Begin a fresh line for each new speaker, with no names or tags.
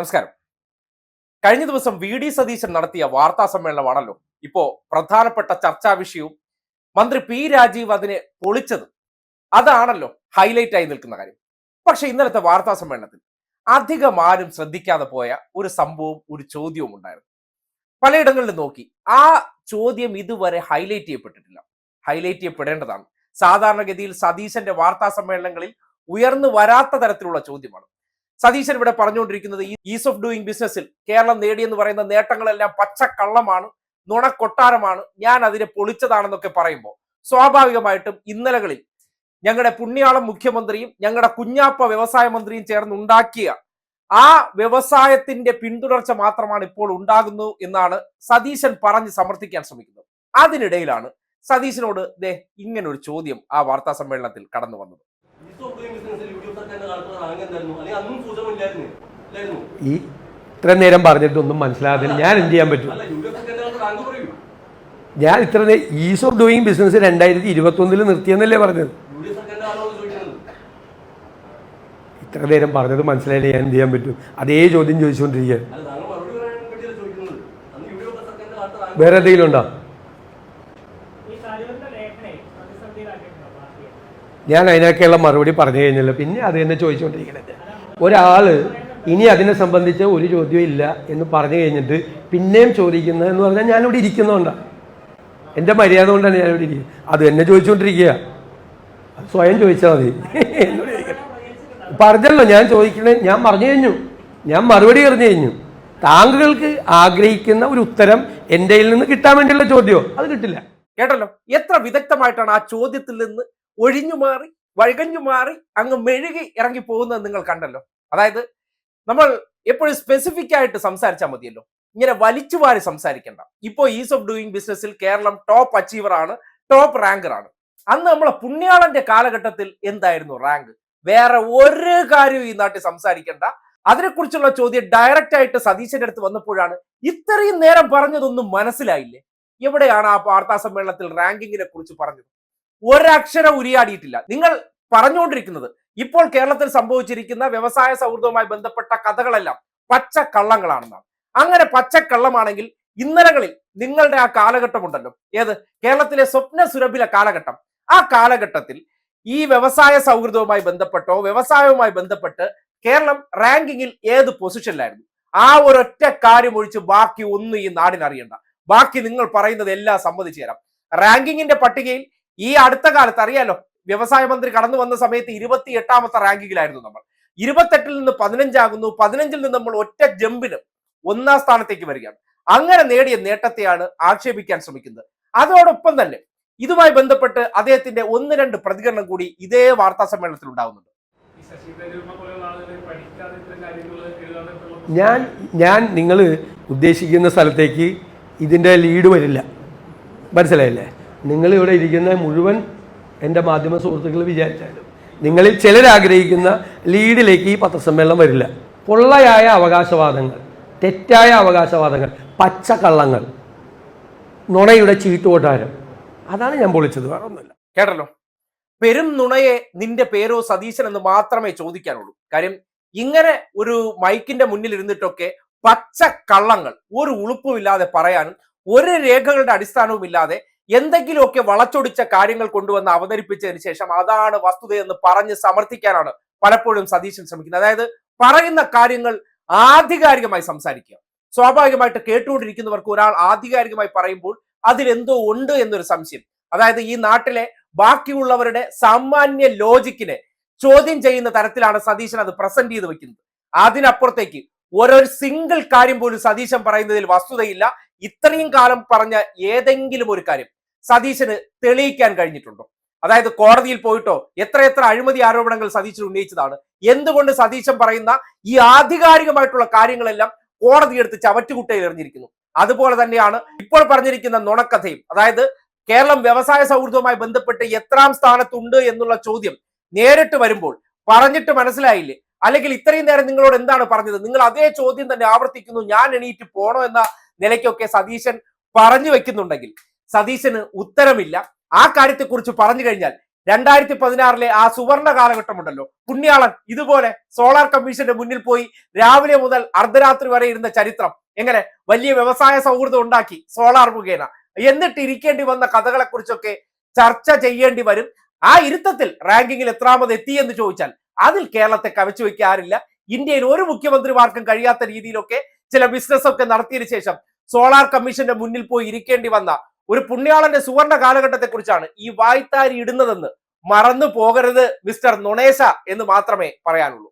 നമസ്കാരം. കഴിഞ്ഞ ദിവസം വി ഡി സതീശൻ നടത്തിയ വാർത്താ സമ്മേളനമാണല്ലോ ഇപ്പോ പ്രധാനപ്പെട്ട ചർച്ചാ വിഷയവും മന്ത്രി പി രാജീവ് അതിനെ പൊളിച്ചത്. അതാണല്ലോ ഹൈലൈറ്റ് ആയി നിൽക്കുന്ന കാര്യം. പക്ഷെ ഇന്നലത്തെ വാർത്താ സമ്മേളനത്തിൽ അധികം ആരും ശ്രദ്ധിക്കാതെ പോയ ഒരു സംഭവവും ഒരു ചോദ്യവും ഉണ്ടായിരുന്നു. പലയിടങ്ങളിൽ നോക്കി ആ ചോദ്യം ഇതുവരെ ഹൈലൈറ്റ് ചെയ്യപ്പെട്ടിട്ടില്ല. ഹൈലൈറ്റ് ചെയ്യപ്പെടേണ്ടതാണ്. സാധാരണഗതിയിൽ സതീശന്റെ വാർത്താ സമ്മേളനങ്ങളിൽ ഉയർന്നു വരാത്ത തരത്തിലുള്ള ചോദ്യമാണ്. സതീശൻ ഇവിടെ പറഞ്ഞുകൊണ്ടിരിക്കുന്നത് ഈസ് ഓഫ് ഡൂയിങ് ബിസിനസ്സിൽ കേരളം നേടിയെന്ന് പറയുന്ന നേട്ടങ്ങളെല്ലാം പച്ചക്കള്ളമാണ് നുണക്കൊട്ടാരമാണ് ഞാൻ അതിനെ പൊളിച്ചതാണെന്നൊക്കെ പറയുമ്പോൾ. സ്വാഭാവികമായിട്ടും ഇന്നലകളിൽ ഞങ്ങളുടെ പുണ്യാളം മുഖ്യമന്ത്രിയും ഞങ്ങളുടെ കുഞ്ഞാപ്പ വ്യവസായ മന്ത്രിയും ചേർന്ന് ഉണ്ടാക്കിയ ആ വ്യവസായത്തിന്റെ പിന്തുടർച്ച മാത്രമാണ് ഇപ്പോൾ ഉണ്ടാകുന്നു എന്നാണ് സതീശൻ പറഞ്ഞ് സമർത്ഥിക്കാൻ ശ്രമിക്കുന്നത്. അതിനിടയിലാണ് സതീശനോട് ദേ ഇങ്ങനൊരു ചോദ്യം ആ വാർത്താ സമ്മേളനത്തിൽ കടന്നു വന്നത്
ഈ ഇത്ര നേരം പറഞ്ഞിട്ടൊന്നും മനസ്സിലാകത്തില്ല ഞാൻ എന്ത് ചെയ്യാൻ പറ്റും? ഞാൻ ഇത്ര നേരം ഈസ് ഓഫ് ഡൂയിങ് ബിസിനസ് രണ്ടായിരത്തി ഇരുപത്തി ഒന്നിൽ നിർത്തിയെന്നല്ലേ പറഞ്ഞത് ഇത്ര നേരം പറഞ്ഞത് മനസ്സിലായില്ല ഞാൻ എന്ത് ചെയ്യാൻ പറ്റും? അതേ ചോദ്യം ചോദിച്ചുകൊണ്ടിരിക്കുക
വേറെ എന്തെങ്കിലും മറുപടി പറയാൻ വേണ്ടിയല്ല ചോദിക്കുന്നത് അന്ന് യു ഡി എഫ് സർക്കാരിന്റെ കാലത്ത് റാങ്ക്
വേറെ എന്തെങ്കിലും ഉണ്ടോ
ഈ സാധ്യതയുടെ ലേഖനെ പ്രതിസന്ധിയിലാക്കിയിട്ടുണ്ടോ പാർട്ടിയെ
ഞാൻ അതിനൊക്കെയുള്ള മറുപടി പറഞ്ഞു കഴിഞ്ഞല്ലോ. പിന്നെ അത് തന്നെ ചോദിച്ചുകൊണ്ടിരിക്കണത് ഒരാൾ ഇനി അതിനെ സംബന്ധിച്ച് ഒരു ചോദ്യവും ഇല്ല എന്ന് പറഞ്ഞു കഴിഞ്ഞിട്ട് പിന്നെയും ചോദിക്കുന്നത് എന്ന് പറഞ്ഞാൽ ഞാനിവിടെ ഇരിക്കുന്നതുകൊണ്ടാണ് എന്റെ മര്യാദ കൊണ്ടാണ് ഞാനിവിടെ ഇരിക്കുന്നത്. അത് എന്നെ ചോദിച്ചുകൊണ്ടിരിക്കുക. അത് സ്വയം ചോദിച്ചാൽ മതി. പറഞ്ഞല്ലോ ഞാൻ ചോദിക്കണേ ഞാൻ പറഞ്ഞു കഴിഞ്ഞു. ഞാൻ മറുപടി പറഞ്ഞു കഴിഞ്ഞു. താങ്കൾക്ക് ആഗ്രഹിക്കുന്ന ഒരു ഉത്തരം എന്റെ നിന്ന് കിട്ടാൻ വേണ്ടിയുള്ള ചോദ്യമോ? അത് കിട്ടില്ല.
കേട്ടല്ലോ? എത്ര വിദഗ്ധമായിട്ടാണ് ആ ചോദ്യത്തിൽ നിന്ന് ഒഴിഞ്ഞു മാറി വഴുകഞ്ഞു മാറി അങ്ങ് മെഴുകി ഇറങ്ങി പോകുന്നത് നിങ്ങൾ കണ്ടല്ലോ. അതായത് നമ്മൾ എപ്പോഴും സ്പെസിഫിക് ആയിട്ട് സംസാരിച്ചാൽ മതിയല്ലോ. ഇങ്ങനെ വലിച്ചു വാരി സംസാരിക്കണ്ട. ഇപ്പോൾ ഈസ് ഓഫ് ഡൂയിങ് ബിസിനസ്സിൽ കേരളം ടോപ്പ് അച്ചീവർ ആണ് ടോപ്പ് റാങ്കർ ആണ്. അന്ന് നമ്മളെ പുണ്യാളന്റെ കാലഘട്ടത്തിൽ എന്തായിരുന്നു റാങ്ക് വേറെ ഒരു കാര്യവും ഈ നാട്ടിൽ സംസാരിക്കണ്ട. അതിനെക്കുറിച്ചുള്ള ചോദ്യം ഡയറക്റ്റ് ആയിട്ട് സതീശന്റെ അടുത്ത് വന്നപ്പോഴാണ് ഇത്രയും നേരം പറഞ്ഞതൊന്നും മനസ്സിലായില്ലേ? എവിടെയാണ് ആ വാർത്താ സമ്മേളനത്തിൽ റാങ്കിങ്ങിനെ കുറിച്ച് പറഞ്ഞത്? ഒരക്ഷരം ഉരിയാടിയിട്ടില്ല. നിങ്ങൾ പറഞ്ഞുകൊണ്ടിരിക്കുന്നത് ഇപ്പോൾ കേരളത്തിൽ സംഭവിച്ചിരിക്കുന്ന വ്യവസായ സൗഹൃദവുമായി ബന്ധപ്പെട്ട കഥകളെല്ലാം പച്ച കള്ളങ്ങളാണെന്നാണ് അങ്ങനെ പച്ചക്കള്ളമാണെങ്കിൽ ഇന്നലകളിൽ നിങ്ങളുടെ ആ കാലഘട്ടം ഉണ്ടല്ലോ ഏത്? കേരളത്തിലെ സ്വപ്ന സുരഭില കാലഘട്ടം. ആ കാലഘട്ടത്തിൽ ഈ വ്യവസായ സൗഹൃദവുമായി ബന്ധപ്പെട്ടോ വ്യവസായവുമായി ബന്ധപ്പെട്ട് കേരളം റാങ്കിങ്ങിൽ ഏത് പൊസിഷനിലായിരുന്നു? ആ ഒരൊറ്റ കാര്യം ഒഴിച്ച് ബാക്കി ഒന്നും ഈ നാടിനറിയണ്ട. ബാക്കി നിങ്ങൾ പറയുന്നത് എല്ലാം സമ്മതിച്ചു തരാം. റാങ്കിങ്ങിന്റെ പട്ടികയിൽ ഈ അടുത്ത കാലത്ത് അറിയാലോ വ്യവസായ മന്ത്രി കടന്നു വന്ന സമയത്ത് ഇരുപത്തി എട്ടാമത്തെ റാങ്കിങ്ങിലായിരുന്നു നമ്മൾ. ഇരുപത്തെട്ടിൽ നിന്ന് പതിനഞ്ചാകുന്നു. പതിനഞ്ചിൽ നിന്ന് നമ്മൾ ഒറ്റ ജമ്പിന് ഒന്നാം സ്ഥാനത്തേക്ക് വരികയാണ്. അങ്ങനെ നേടിയ നേട്ടത്തെയാണ് ആക്ഷേപിക്കാൻ ശ്രമിക്കുന്നത്. അതോടൊപ്പം തന്നെ ഇതുമായി ബന്ധപ്പെട്ട് അദ്ദേഹത്തിന്റെ ഒന്ന് രണ്ട് പ്രതികരണം കൂടി ഇതേ വാർത്താ സമ്മേളനത്തിൽ ഉണ്ടാകുന്നുണ്ട്
ഞാൻ ഞാൻ നിങ്ങൾ ഉദ്ദേശിക്കുന്ന സ്ഥലത്തേക്ക് ഇതിന്റെ ലീഡ് വരില്ല. മനസ്സിലായില്ലേ? നിങ്ങൾ ഇവിടെ ഇരിക്കുന്ന മുഴുവൻ എന്റെ മാധ്യമ സുഹൃത്തുക്കൾ വിചാരിച്ചാലും നിങ്ങളിൽ ചിലരാഗ്രഹിക്കുന്ന ലീഡിലേക്ക് ഈ പത്രസമ്മേളനം വരില്ല. പൊള്ളയായ അവകാശവാദങ്ങൾ തെറ്റായ അവകാശവാദങ്ങൾ പച്ചക്കള്ളങ്ങൾ നുണയുടെ ചീട്ടുകൊട്ടാരം അതാണ് ഞാൻ പൊളിച്ചത് വേറെ ഒന്നുമില്ല
കേട്ടല്ലോ? പെരും നുണയെ നിന്റെ പേരോ സതീശൻ എന്ന് മാത്രമേ ചോദിക്കാനുള്ളൂ. കാര്യം ഇങ്ങനെ ഒരു മൈക്കിന്റെ മുന്നിൽ ഇരുന്നിട്ടൊക്കെ പച്ച കള്ളങ്ങൾ ഒരു ഉളുപ്പുമില്ലാതെ പറയാനും ഒരു രേഖകളുടെ അടിസ്ഥാനവും ഇല്ലാതെ എന്തെങ്കിലുമൊക്കെ വളച്ചൊടിച്ച കാര്യങ്ങൾ കൊണ്ടുവന്ന് അവതരിപ്പിച്ചതിന് ശേഷം അതാണ് വസ്തുതയെന്ന് പറഞ്ഞ് സമർത്ഥിക്കാനാണ് പലപ്പോഴും സതീശൻ ശ്രമിക്കുന്നത്. അതായത് പറയുന്ന കാര്യങ്ങൾ ആധികാരികമായി സംസാരിക്കുക. സ്വാഭാവികമായിട്ട് കേട്ടുകൊണ്ടിരിക്കുന്നവർക്ക് ഒരാൾ ആധികാരികമായി പറയുമ്പോൾ അതിലെന്തോ ഉണ്ട് എന്നൊരു സംശയം. അതായത് ഈ നാട്ടിലെ ബാക്കിയുള്ളവരുടെ സാമാന്യ ലോജിക്കിനെ ചോദ്യം ചെയ്യുന്ന തരത്തിലാണ് സതീശൻ അത് പ്രസന്റ് ചെയ്ത് വെക്കുന്നത്. അതിനപ്പുറത്തേക്ക് ഓരോ സിംഗിൾ കാര്യം പോലും സതീശൻ പറയുന്നതിൽ വസ്തുതയില്ല. ഇത്രയും കാലം പറഞ്ഞ ഏതെങ്കിലും ഒരു കാര്യം സതീശന് തെളിയിക്കാൻ കഴിഞ്ഞിട്ടുണ്ടോ? അതായത് കോടതിയിൽ പോയിട്ടോ എത്ര എത്ര അഴിമതി ആരോപണങ്ങൾ സതീശൻ ഉന്നയിച്ചതാണ് എന്തുകൊണ്ട് സതീശൻ പറയുന്ന ഈ ആധികാരികമായിട്ടുള്ള കാര്യങ്ങളെല്ലാം കോടതി എടുത്ത് ചവറ്റുകുട്ടയിൽ എറിഞ്ഞിരിക്കുന്നു. അതുപോലെ തന്നെയാണ് ഇപ്പോൾ പറഞ്ഞിരിക്കുന്ന നുണക്കഥയും അതായത് കേരളം വ്യവസായ സൗഹൃദവുമായി ബന്ധപ്പെട്ട് എത്രാം സ്ഥാനത്തുണ്ട് എന്നുള്ള ചോദ്യം നേരിട്ട് വരുമ്പോൾ പറഞ്ഞിട്ട് മനസ്സിലായില്ലേ? അല്ലെങ്കിൽ ഇത്രയും നേരം നിങ്ങളോട് എന്താണ് പറഞ്ഞത്? നിങ്ങൾ അതേ ചോദ്യം തന്നെ ആവർത്തിക്കുന്നു ഞാൻ എണീറ്റ് പോണോ എന്ന നിലയ്ക്കൊക്കെ സതീശൻ പറഞ്ഞു വെക്കുന്നുണ്ടെങ്കിൽ സതീശന് ഉത്തരമില്ല. ആ കാര്യത്തെക്കുറിച്ച് പറഞ്ഞു കഴിഞ്ഞാൽ രണ്ടായിരത്തി പതിനാറിലെ ആ സുവർണ കാലഘട്ടമുണ്ടല്ലോ. പുണ്യാളൻ ഇതുപോലെ സോളാർ കമ്മീഷന്റെ മുന്നിൽ പോയി രാവിലെ മുതൽ അർദ്ധരാത്രി വരെ ഇരുന്ന ചരിത്രം. എങ്ങനെ? വലിയ വ്യവസായ സൗഹൃദം ഉണ്ടാക്കി സോളാർ മുഖേന. എന്നിട്ട് ഇരിക്കേണ്ടി വന്ന കഥകളെ കുറിച്ചൊക്കെ ചർച്ച ചെയ്യേണ്ടി വരും. ആ ഇരുത്തത്തിൽ റാങ്കിങ്ങിൽ എത്രാമത് എത്തി എന്ന് ചോദിച്ചാൽ അതിൽ കേരളത്തെ കവച്ചു വെക്കാറില്ല ഇന്ത്യയിൽ ഒരു മുഖ്യമന്ത്രിമാർക്കും കഴിയാത്ത രീതിയിലൊക്കെ ചില ബിസിനസ് ഒക്കെ നടത്തിയതിനു ശേഷം സോളാർ കമ്മീഷന്റെ മുന്നിൽ പോയി ഇരിക്കേണ്ടി വന്ന ഒരു പുണ്യാളന്റെ സുവർണ കാലഘട്ടത്തെ കുറിച്ചാണ് ഈ വായ്ത്താരി ഇടുന്നതെന്ന് മറന്നു പോകരുത് മിസ്റ്റർ നൊണേശ എന്ന് മാത്രമേ പറയാനുള്ളൂ.